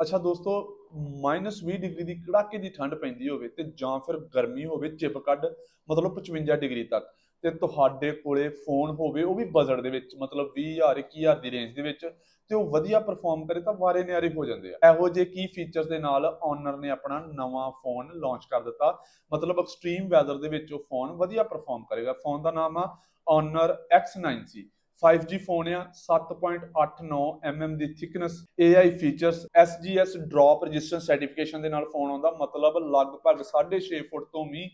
ਅੱਛਾ ਦੋਸਤੋ -20 ਡਿਗਰੀ ਦੀ ਕੜਾਕੇ ਦੀ ਠੰਡ ਪੈਂਦੀ ਹੋਵੇ ਤੇ ਜਾਂ ਫਿਰ ਗਰਮੀ ਹੋਵੇ, ਚਿਪ ਕੱਢ, ਮਤਲਬ 55 ਡਿਗਰੀ ਤੱਕ। ਤੇ ਤੁਹਾਡੇ ਕੋਲੇ ਫੋਨ ਹੋਵੇ, ਉਹ ਵੀ ਬਜਟ ਦੇ ਵਿੱਚ, ਮਤਲਬ 20000 21000 ਦੀ ਰੇਂਜ ਦੇ ਵਿੱਚ, ਤੇ ਉਹ ਵਧੀਆ ਪਰਫਾਰਮ ਕਰੇ ਤਾਂ ਵਾਰੇ ਨਿਆਰੇ ਹੋ ਜਾਂਦੇ ਆ। ਇਹੋ ਜਿਹੇ ਕੀ ਫੀਚਰਸ ਦੇ ਨਾਲ ਓਨਰ ਨੇ ਆਪਣਾ ਨਵਾਂ ਫੋਨ ਲਾਂਚ ਕਰ ਦਿੱਤਾ। ਮਤਲਬ ਐਕਸਟ੍ਰੀਮ ਵੈਦਰ ਦੇ ਵਿੱਚ ਉਹ ਫੋਨ ਵਧੀਆ ਪਰਫਾਰਮ ਕਰੇਗਾ। ਫੋਨ ਦਾ ਨਾਮ ਆ ਓਨਰ X9C 5G ਫੋਨ ਆ 7.89 mm ਦੀ thickness AI features SGS drop resistance certification ਦੇ ਨਾਲ ਫੋਨ ਆਉਂਦਾ, ਮਤਲਬ ਲਗਭਗ 6.5 ਫੁੱਟ ਤੋਂ ਵੀ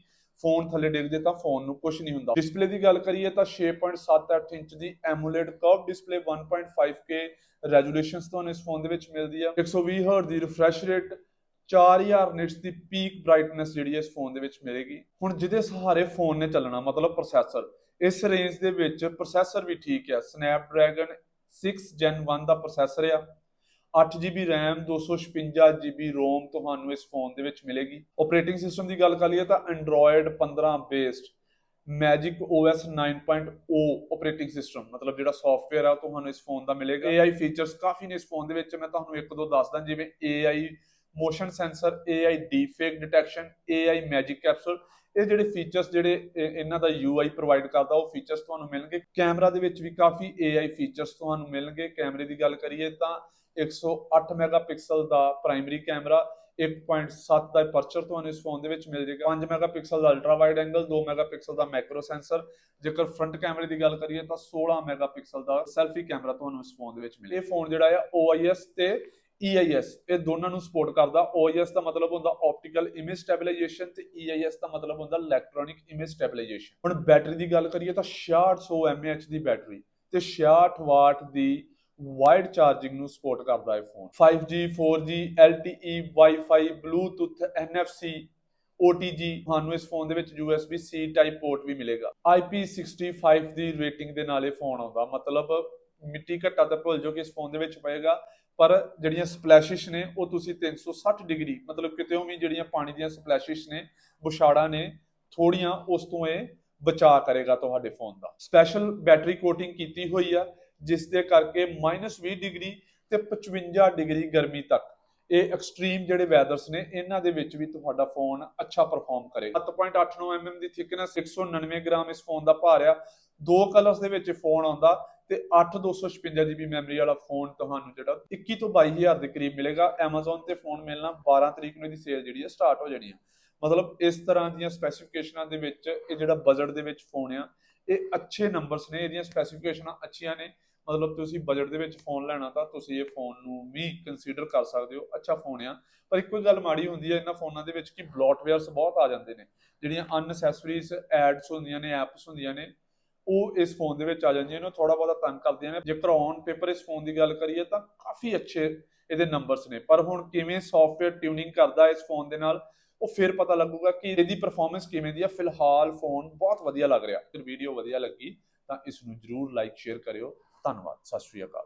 ਫੋਨ ਥੱਲੇ ਡਿੱਗਦੇ ਤਾਂ ਫੋਨ ਨੂੰ ਕੁਝ ਨਹੀਂ ਹੁੰਦਾ। ਡਿਸਪਲੇ ਦੀ ਗੱਲ ਕਰੀਏ ਤਾਂ 6.78 ਇੰਚ ਦੀ AMOLED curve display 1.5K resolutions ਤੁਹਾਨੂੰ ਇਸ ਫੋਨ ਦੇ ਵਿੱਚ ਮਿਲਦੀ ਆ। 120 ਹਰਟ ਦੀ ਰਿਫਰੈਸ਼ ਰੇਟ 4000 ਨਿਟਸ ਦੀ ਪੀਕ ਬ੍ਰਾਈਟਨੈਸ ਜਿਹੜੀ ਹੈ ਇਸ ਫੋਨ ਦੇ ਵਿੱਚ ਮਿਲੇਗੀ। ਹੁਣ ਜਿਹਦੇ ਸਹਾਰੇ ਫੋਨ ਨੇ ਚੱਲਣਾ, ਮਤਲਬ ਪ੍ਰੋਸੈਸਰ ਇਸ ਰੇਂਜ ਦੇ ਵਿੱਚ ਪ੍ਰੋਸੈਸਰ ਵੀ ਠੀਕ ਆ। Snapdragon 6 Gen 1 ਦਾ ਪ੍ਰੋਸੈਸਰ ਆ। 8GB RAM 256GB ROM ਤੁਹਾਨੂੰ ਇਸ ਫੋਨ ਦੇ ਵਿੱਚ ਮਿਲੇਗੀ। ਆਪਰੇਟਿੰਗ ਸਿਸਟਮ ਦੀ ਗੱਲ ਕਰ ਲਈਏ ਤਾਂ Android 15 based Magic OS 9.0 operating system ਮਤਲਬ ਜਿਹੜਾ ਸੌਫਟਵੇਅਰ ਆ ਤੁਹਾਨੂੰ ਇਸ ਫੋਨ ਦਾ ਮਿਲੇਗਾ। AI ਫੀਚਰਸ ਕਾਫੀ ਨੇ ਇਸ ਫੋਨ ਦੇ ਵਿੱਚ। ਮੈਂ ਤੁਹਾਨੂੰ ਇੱਕ ਦੋ ਦੱਸਦਾ, ਜਿਵੇਂ AI motion sensor AI deepfake detection AI magic capsule, ਇਹ ਜਿਹੜੇ ਫੀਚਰਸ ਜਿਹੜੇ ਇਹ- ਇਹਨਾਂ ਦਾ UI ਪ੍ਰੋਵਾਈਡ ਕਰਦਾ, ਉਹ ਫੀਚਰਸ ਤੁਹਾਨੂੰ ਮਿਲਣਗੇ। ਕੈਮਰਾ ਦੇ ਵਿੱਚ ਵੀ ਕਾਫੀ AI ਫੀਚਰਸ ਤੁਹਾਨੂੰ ਮਿਲਣਗੇ। ਕੈਮਰੇ ਦੀ ਗੱਲ ਕਰੀਏ ਤਾਂ 108 ਮੈਗਾਪਿਕਸਲ ਦਾ ਪ੍ਰਾਇਮਰੀ ਕੈਮਰਾ 1.7 ਦਾ ਅਪਰਚਰ ਤੁਹਾਨੂੰ ਇਸ ਫੋਨ ਦੇ ਵਿੱਚ ਮਿਲ ਜਾਏਗਾ। 5 ਮੈਗਾਪਿਕਸਲ ਦਾ ਅਲਟਰਾ ਵਾਈਡ ਐਂਗਲ 2 ਮੈਗਾਪਿਕਸਲ ਦਾ ਮੈਕਰੋ ਸੈਂਸਰ ਜੇਕਰ ਫਰੰਟ ਕੈਮਰੇ ਦੀ ਗੱਲ ਕਰੀਏ ਤਾਂ 16 ਮੈਗਾਪਿਕਸਲ ਦਾ ਸੈਲਫੀ ਕੈਮਰਾ ਤੁਹਾਨੂੰ ਇਸ ਫੋਨ ਦੇ ਵਿੱਚ ਮਿਲੇਗਾ। ਇਹ ਫੋਨ ਜਿਹੜਾ ਆ OIS ਤੇ EIS ਇਹ ਦੋਨਾਂ ਨੂੰ ਸਪੋਰਟ ਕਰਦਾ। OIS ਦਾ ਮਤਲਬ ਹੁੰਦਾ ਆਪਟੀਕਲ ਇਮੇਜ ਸਟੈਬਲਾਈਜੇਸ਼ਨ ਤੇ EIS ਦਾ ਮਤਲਬ ਹੁੰਦਾ ਇਲੈਕਟ੍ਰੋਨਿਕ ਇਮੇਜ ਸਟੈਬਲਾਈਜੇਸ਼ਨ ਹੁਣ ਬੈਟਰੀ ਦੀ ਗੱਲ ਕਰੀਏ ਤਾਂ 6600 mAh ਦੀ ਬੈਟਰੀ ਤੇ 66 ਵਾਟ ਦੀ ਵਾਈਡ ਚਾਰਜਿੰਗ ਨੂੰ ਸਪੋਰਟ ਕਰਦਾ ਹੈ phone 5G 4G LTE Wi-Fi, Bluetooth NFC OTG ਤੁਹਾਨੂੰ ਇਸ ਫੋਨ ਦੇ ਵਿੱਚ USB C ਟਾਈਪ ਪੋਰਟ ਵੀ ਮਿਲੇਗਾ। IP65 ਦੀ ਰੇਟਿੰਗ ਦੇ ਨਾਲ ਇਹ ਫੋਨ ਆਉਂਦਾ। ਮਤਲਬ ਮਿੱਟੀ ਘੱਟਾ ਤਾਂ ਭੁੱਲ ਜਾਓ ਕਿ ਇਸ ਫੋਨ ਦੇ ਵਿੱਚ ਪਏਗਾ, ਪਰ ਜਿਹੜੀਆਂ ਸਪਲੈਸ਼ਿਸ਼ ਨੇ, ਉਹ ਤੁਸੀਂ 360 ਡਿਗਰੀ, ਮਤਲਬ ਕਿਤੇ ਵੀ ਜਿਹੜੀਆਂ ਪਾਣੀ ਦੀਆਂ ਸਪਲੈਸ਼ਿਸ਼ ਨੇ ਬੁਛਾੜਾ ਨੇ ਥੋੜੀਆਂ ਉਸ ਤੋਂ ਇਹ ਬਚਾ ਕਰੇਗਾ ਤੁਹਾਡੇ ਫੋਨ ਦਾ। ਸਪੈਸ਼ਲ ਬੈਟਰੀ ਕੋਟਿੰਗ ਕੀਤੀ ਹੋਈ ਆ, ਜਿਸ ਦੇ ਕਰਕੇ -20 ਡਿਗਰੀ ਤੇ 55 ਡਿਗਰੀ ਗਰਮੀ ਤੱਕ। ਇਹ ਐਕਸਟ੍ਰੀਮ ਜਿਹੜੇ ਵੈਦਰਸ ਨੇ, ਇਹਨਾਂ ਦੇ ਵਿੱਚ ਵੀ ਤੁਹਾਡਾ ਫੋਨ ਅੱਛਾ ਪਰਫਾਰਮ ਕਰੇਗਾ। 7.89 mm ਦੀ ਥਿਕਨੈਸ 199 ਗ੍ਰਾਮ ਇਸ ਫੋਨ ਦਾ ਭਾਰ ਆ। ਦੋ ਕਲਰਸ ਦੇ ਵਿੱਚ ਫੋਨ ਆਉਂਦਾ ਤੇ 8256 GB ਮੈਮਰੀ ਵਾਲਾ ਫੋਨ ਤੁਹਾਨੂੰ ਜਿਹੜਾ 21 ਤੋਂ 22000 ਦੇ ਕਰੀਬ ਮਿਲੇਗਾ। Amazon ਤੇ ਫੋਨ ਮਿਲਣਾ 12 ਤਰੀਕ ਨੂੰ ਇਹਦੀ ਸੇਲ ਜਿਹੜੀ ਹੈ ਸਟਾਰਟ ਹੋ ਜਾਣੀ ਹੈ ਮਤਲਬ ਇਸ ਤਰ੍ਹਾਂ ਦੀਆਂ ਸਪੈਸੀਫਿਕੇਸ਼ਨਾਂ ਦੇ ਵਿੱਚ ਇਹ ਜਿਹੜਾ ਬਜਟ ਦੇ ਵਿੱਚ ਫੋਨ ਆ, ਇਹ ਅੱਛੇ ਨੰਬਰਸ ਨੇ, ਇਹਦੀਆਂ ਸਪੈਸੀਫਿਕੇਸ਼ਨਾਂ ਅੱਛੀਆਂ ਨੇ। ਮਤਲਬ ਤੁਸੀਂ ਬਜਟ ਦੇ ਵਿੱਚ ਫੋਨ ਲੈਣਾ ਤਾਂ ਤੁਸੀਂ ਇਹ ਫੋਨ ਨੂੰ ਵੀ ਕੰਸੀਡਰ ਕਰ ਸਕਦੇ ਹੋ, ਅੱਛਾ ਫੋਨ ਆ। ਪਰ ਇੱਕੋ ਹੀ ਗੱਲ ਮਾੜੀ ਹੁੰਦੀ ਹੈ ਇਹਨਾਂ ਫੋਨਾਂ ਦੇ ਵਿੱਚ ਕਿ ਬਲੌਟਵੇਅਰਸ ਬਹੁਤ ਆ ਜਾਂਦੇ ਨੇ। ਜਿਹੜੀਆਂ ਅਨਸੈਸਰੀਜ਼ ਐਡਸ ਹੁੰਦੀਆਂ ਨੇ ਐਪਸ ਹੁੰਦੀਆਂ ਨੇ ਉਹ ਇਸ ਫੋਨ ਦੇ ਵਿੱਚ ਆ ਜਾਂਦੀਆਂ ਨੇ ਥੋੜਾ ਬਹੁਤਾ ਤੰਗ ਕਰਦੀਆਂ ਨੇ। ਜੇਕਰ ਔਨ ਪੇਪਰ ਇਸ ਫੋਨ ਦੀ ਗੱਲ ਕਰੀਏ ਤਾਂ ਕਾਫੀ ਅੱਛੇ ਇਹਦੇ ਨੰਬਰਸ ਨੇ। ਪਰ ਹੁਣ ਕਿਵੇਂ ਸੌਫਟਵੇਅਰ ਟਿਊਨਿੰਗ ਕਰਦਾ ਇਸ ਫੋਨ ਦੇ ਨਾਲ, ਉਹ ਫਿਰ ਪਤਾ ਲੱਗੂਗਾ ਕਿ ਇਹਦੀ ਪਰਫਾਰਮੈਂਸ ਕਿਵੇਂ ਦੀ ਆ। ਫਿਲਹਾਲ ਫੋਨ ਬਹੁਤ ਵਧੀਆ ਲੱਗ ਰਿਹਾ। ਤੇ ਵੀਡੀਓ ਵਧੀਆ ਲੱਗੀ ਤਾਂ ਇਸ ਨੂੰ ਜਰੂਰ ਲਾਈਕ ਸ਼ੇਅਰ ਕਰਿਓ। ਧੰਨਵਾਦ। ਸਤਿ ਸ਼੍ਰੀ ਅਕਾਲ।